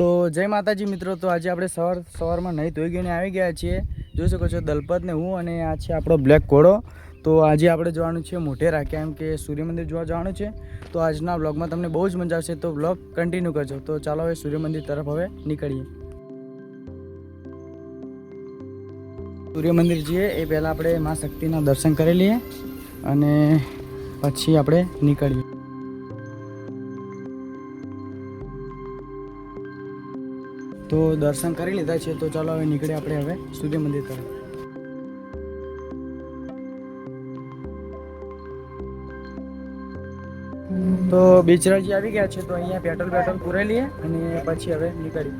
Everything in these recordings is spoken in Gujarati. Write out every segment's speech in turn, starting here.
તો જય માતાજી મિત્રો, તો આજે આપણે સવાર સવારમાં નહીં ધોઈ ગઈને આવી ગયા છીએ. જોઈ શકો છો દલપતને હું અને આ છે આપણો બ્લેક ઘોડો. તો આજે આપણે જવાનું છે મોઢેરા, કેમ કે સૂર્ય મંદિર જોવા જવાનું છે. તો આજના બ્લોગમાં તમને બહુ જ મજા આવશે, તો બ્લોગ કન્ટિન્યુ કરજો. તો ચાલો હવે સૂર્ય મંદિર તરફ હવે નીકળીએ. સૂર્ય મંદિર જઈએ, એ પહેલાં આપણે મા શક્તિના દર્શન કરી લઈએ અને પછી આપણે નીકળીએ. તો દર્શન કરી લીધા છે. તો ચાલો હવે નીકળીએ આપણે હવે સૂર્ય મંદિર તરફ. તો બિચરાજી આવી ગયા છે. તો અહીંયા પેટ્રોલ પેટ્રોલ પૂરાઈ લઈએ અને પછી હવે નીકળીએ.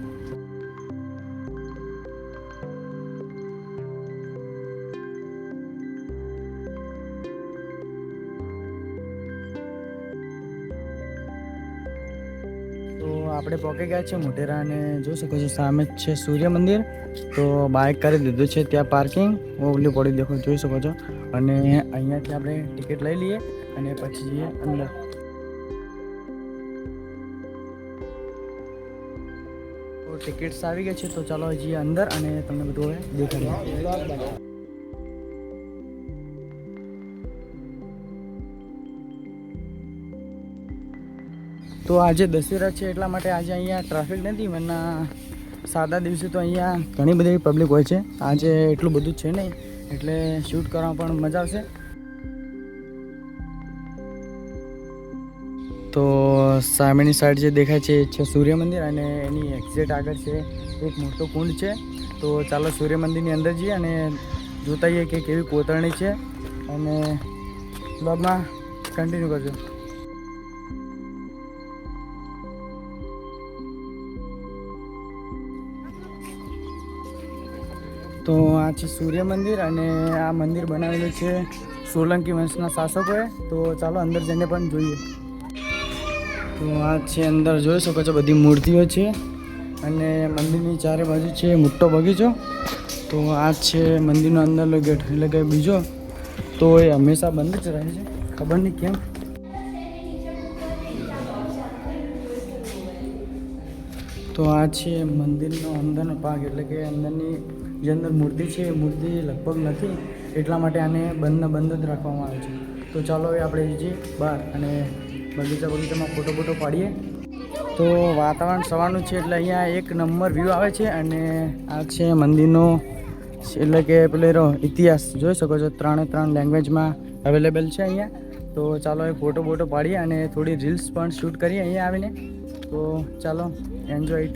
આપણે પહોંચી ગયા છે મોટેરા અને જોઈ શકો છો સામે જ છે સૂર્ય મંદિર. તો બાઇક કરી દીધું છે ત્યાં પાર્કિંગ ઓલું પડી દેખો, જોઈ શકો છો. અને અહીંયાથી આપણે ટિકિટ લઈ લઈએ અને પછી જઈએ અંદર. ટિકિટ્સ આવી ગઈ છે, તો ચાલો જઈએ અંદર અને તમને બધું હવે દેખાડીએ તો આજે દશેરા છે એટલા માટે આજે અહીંયા ટ્રાફિક નથી મના સાદા દિવસે તો અહીંયા ઘણી બધી પબ્લિક હોય છે. આજે એટલું બધું છે નહીં, એટલે શૂટ કરવા પણ મજા આવશે. તો સામેની સાઈડ જે દેખાય છે છે સૂર્ય મંદિર અને એની એક્ઝેક્ટ આગળ છે એક મોટો કુંડ છે. તો ચાલો સૂર્ય મંદિરની અંદર જઈએ અને જોતા જઈએ કે કેવી કોતરણી છે. અને બ્લોગમાં કન્ટિન્યુ કરજો. તો આ છે સૂર્ય મંદિર અને આ મંદિર બનાવેલું છે સોલંકી વંશના શાસકોએ. તો ચાલો અંદર જઈને પણ જોઈએ. તો આ છે અંદર જોઈ શકો છો બધી મૂર્તિઓ છે અને મંદિરની ચારે બાજુ છે મોટો બગીચો. તો આ છે મંદિરનો અંદરનો ગેટ, એટલે કે બીજો. તો એ હંમેશા બંધ જ રહે છે. ખબર નહીં કેમ? તો આ છે મંદિરનો અંદરનો ભાગ, એટલે કે અંદરની જે અંદર મૂર્તિ છે, એ મૂર્તિ લગભગ નથી, એટલા માટે આને બંધને બંધ જ રાખવામાં આવે છે. તો ચાલો હવે આપણે જઈએ બહાર અને બગીચા બગીચામાં ફોટો ફોટો પાડીએ. તો વાતાવરણ સવારનું છે, એટલે અહીંયા એક નંબર વ્યૂ આવે છે અને આ છે મંદિરનો, એટલે કે પેલો ઇતિહાસ, જોઈ શકો છો, ત્રણે ત્રણ લેંગ્વેજમાં અવેલેબલ છે અહીંયા. તો ચાલો એ ફોટો બોટો પાડીએ અને થોડી રીલ્સ પણ શૂટ કરીએ અહીંયા આવીને. તો ચાલો એન્જોય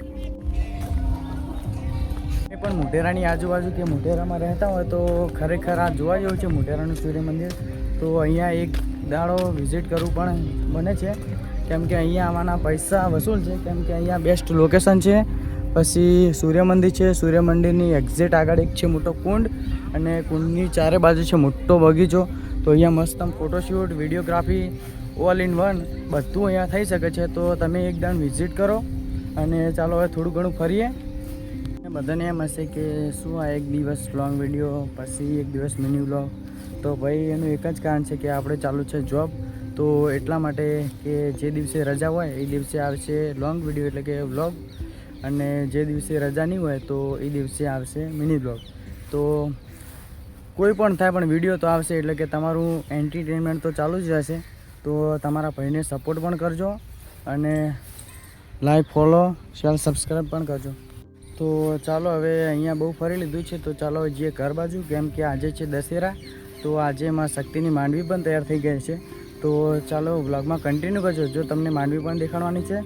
એ પણ મોઢેરાની આજુબાજુ કે મોઢેરામાં રહેતા હોય તો ખરેખર આ જોવા જેવું છે મોઢેરાનું સૂર્ય મંદિર તો અહીંયા એક દાડો વિઝિટ કરવું પણ બને છે. કેમ કે અહીંયા આવવાના પૈસા વસૂલ છે. કેમ કે અહીંયા બેસ્ટ લોકેશન છે. પછી સૂર્ય મંદિર છે. સૂર્ય મંદિરની એક્ઝેક્ટ આગળ એક છે મોટો કુંડ અને કુંડની ચારે બાજુ છે મોટો બગીચો. તો અહીંયા મસ્ત photoshoot videography all in one બધું અહીંયા થઈ શકે છે, તો તમે એકદમ વિઝિટ કરો અને ચાલો હવે થોડું ઘણું ફરીએ. બધાને એમ હશે કે શું આ એક દિવસ લોંગ વીડિયો પછી એક દિવસ મિની વ્લોગ તો ભાઈ, એનું એક જ કારણ છે કે આપણે ચાલુ છે જોબ તો એટલા માટે કે જે દિવસે રજા હોય, એ દિવસે આવશે લોંગ વીડિયો એટલે કે વ્લોગ અને જે દિવસે રજા નહીં હોય, તો એ દિવસે આવશે મિની વ્લોગ તો કોઈ પણ થાય પણ વીડિયો તો આવશે, એટલે કે તમારું એન્ટરટેનમેન્ટ તો ચાલુ જ રહેશે. તો તમારા ભાઈને સપોર્ટ પણ કરજો અને લાઈક ફોલો શેર સબસ્ક્રાઈબ પણ કરજો. તો ચાલો હવે અહીંયા બહુ ફરી લીધું છે, તો ચાલો જે ઘર બાજુ. કેમ કે આજે છે દશેરા, તો આજે માં શક્તિની માંડવી પણ તૈયાર થઈ ગઈ છે. તો ચાલો બ્લોગમાં કન્ટિન્યુ કરજો. જો તમને માંડવી પણ દેખાડવાની છે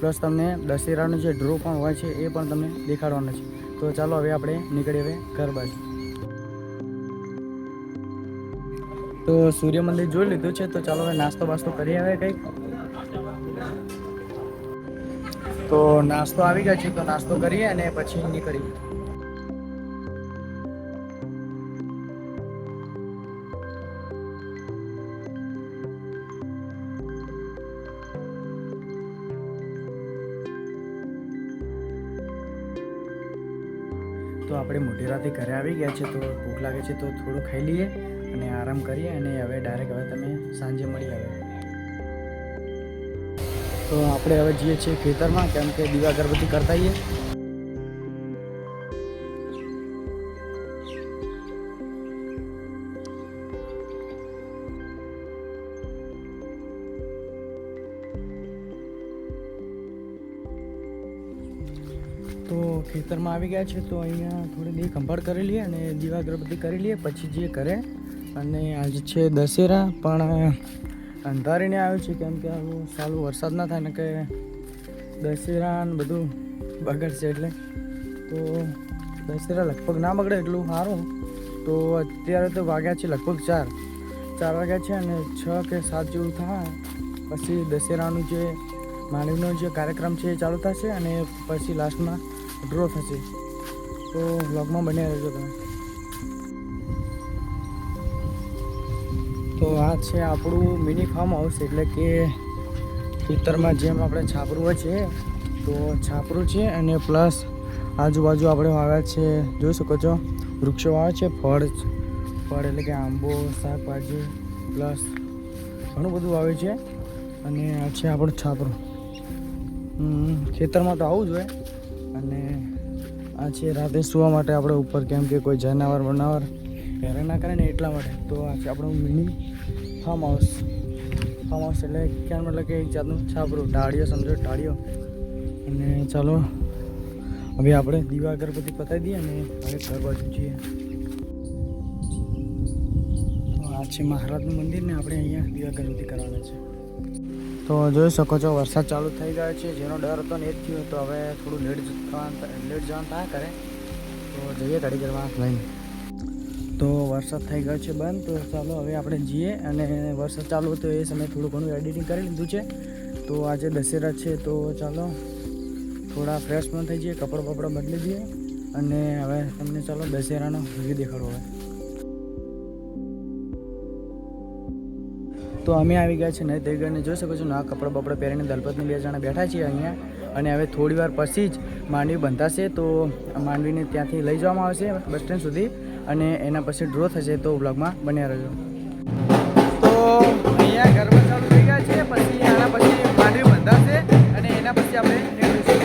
પ્લસ તમને દશેરાનું જે ડ્રો પણ હોય છે, એ પણ તમને દેખાડવાનો છે. તો ચાલો હવે આપણે નીકળીએ હવે ઘર બાજુ. તો સૂર્ય મંદિર જોઈ લીધું છે, તો ચાલો હવે નાસ્તો બાસ્તો કરી આવે કંઈક. તો નાસ્તો આવી ગયો છે, તો નાસ્તો કરીએ અને પછી નીકળીએ તો આપણે મોટેરાથી ઘરે આવી ગયા છે, તો ભૂખ લાગે છે, તો થોડું ખાઈ લઈએ. અને આરામ કરીએ અને હવે ડાયરેક્ટ હવે તમે સાંજે મળી આવે. તો આપણે હવે જઈએ છીએ ખેતરમાં, કેમ કે દીવા અગરબત્તી કરતા આવીએ. તો ખેતરમાં આવી ગયા છે, તો અહીંયા થોડી દેર કંભાળ કરી લઈએ અને દીવા અગરબત્તી કરી લઈએ, પછી જે કરે અને આજે છે દશેરા, પણ અંધારીને આવ્યું છે કેમ કે આવું સારું વરસાદ ના થાય ને કે દશેરા ને બધું બગડશે એટલે. તો દશેરા લગભગ ના બગડે એટલું સારું. તો અત્યારે તો વાગ્યા છે લગભગ ચાર. ચાર વાગ્યા છે અને છ કે સાત જેવું થાય. પછી દશેરાનું જે માનવીનો જે કાર્યક્રમ છે એ ચાલુ થશે અને પછી લાસ્ટમાં ડ્રો થશે. તો વ્લોગમાં બન્યા રહેજો તમે. તો આ છે આપણું મિની ફાર્મ હાઉસ એટલે કે ખેતરમાં જેમ આપણે છાપરું છે, તો છાપરું છે અને પ્લસ આજુબાજુ આપણે વાવ્યા છે, જોઈ શકો છો, વૃક્ષો વાવે છે, ફળ ફળ એટલે કે આંબો, શાકભાજી પ્લસ ઘણું બધું વાવે છે અને આ છે આપણું છાપરું. ખેતરમાં તો આવવું જોઈએ અને આ છે રાતે સૂવા માટે આપણે ઉપર કેમ કે કોઈ જનાવર બનાવર હેરાન ના કરે ને એટલા માટે. તો આ છે આપણું mini farm house farm house એટલે ક્યાં મતલબ કે એક જાતનું છાપરું. ટાળીઓ સમજો ટાળીઓ અને ચાલો, હવે આપણે દીવા અગરબત્તી પતાવી દઈએ અને હવે ઘર બાજુ જઈએ. આ છે મહારાજનું મંદિર ને આપણે અહીંયા દીવા અગરબત્તી કરવાના છે. તો જોઈ શકો છો, વરસાદ ચાલુ થઈ ગયો છે. જેનો ડર હતો ને એ જ થયો. તો હવે થોડું લેટ થવાનું લેટ જવાનું થાય કરે. તો જઈએ ગાડી કરવા લઈને. તો વરસાદ થઈ ગયો છે બંધ. તો ચાલો હવે આપણે જઈએ અને વરસાદ ચાલુ હતો એ સમયે થોડું ઘણું એડિટિંગ કરી લીધું છે. તો આજે દશેરા છે, તો ચાલો થોડા ફ્રેશ પણ થઈ જઈએ, કપડાં બપડા બદલી દઈએ અને હવે તમને ચાલો દશેરાનો વ્યૂ દેખાડો હવે. તો અમે આવી ગયા છે નહીં તે ગઈને જોઈ શકો છો ના કપડાં બપડા પહેરીને દલપતની બે જણા બેઠા છીએ અહીંયા અને હવે થોડી વાર પછી જ માંડવી બંધાશે. તો માંડવીને ત્યાંથી લઈ જવામાં આવશે બસ સ્ટેન્ડ સુધી. અને એના પછી ડ્રો થશે તો બ્લોગમાં બન્યા રહેજો. તો અહીંયા ગરબા ચાલુ થઈ ગયા છે પછી આના પછી માંડવી બંધાશે અને એના પછી આપણે નીકળીશું.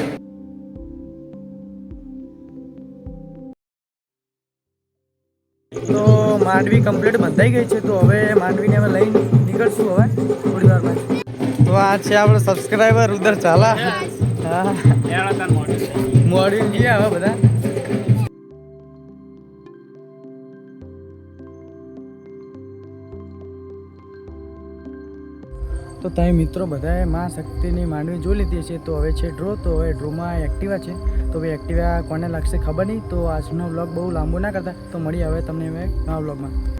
તો માંડવી કમ્પ્લીટ બંધાઈ ગઈ છે તો હવે માંડવીને હવે લઈને નીકળશું હવે થોડી વારમાં તો આ છે આપણો સબસ્ક્રાઈબર ઉધર ચાલા હા મોડી ગયા હવે બધા. તો તમે મિત્રો બધાએ મા શક્તિની માંડવી જોઈ લીધી છે તો હવે છે ડ્રો. તો હવે ડ્રોમાં એક્ટિવા છે. તો હવે એક્ટિવા કોને લાગશે ખબર નહીં. તો આજનો વ્લોગ બહુ લાંબો ના કરતા. તો મળી હવે તમને હવે નવા વ્લોગમાં